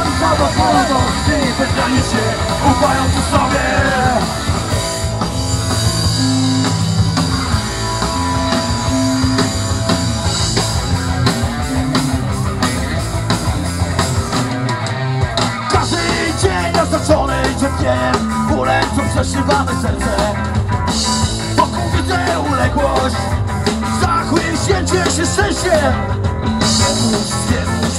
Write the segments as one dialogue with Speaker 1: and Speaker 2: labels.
Speaker 1: końca do wolności Bezgranicznie ufając sobie Każdy dzień oznaczony cierpieniem Bólem, co przeszywamy serce. Wokół widzę uległość Zachłyśnięcie się szczęściem Wielkość, wielkość się chcę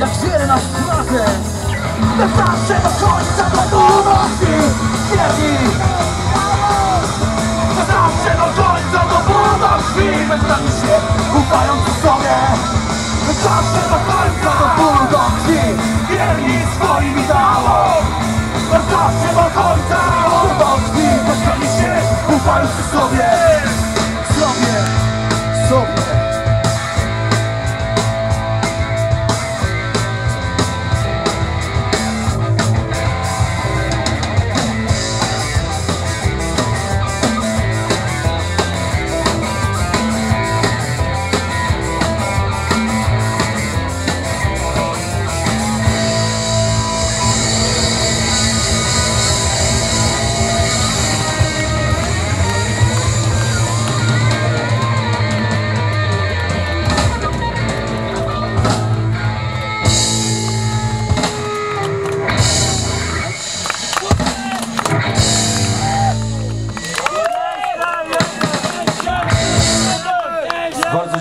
Speaker 1: jak wiele nas razem Bez naszego końca do północy Wierni. Bez naszego końca do północy Bezgranicznie ufając sobie. Bez naszego końca do północy Wierni swoim ideałom. Bez naszego końca do północy Bezgranicznie ufając sobie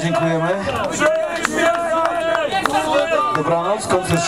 Speaker 1: dziękujemy. Dobranoc, koncert.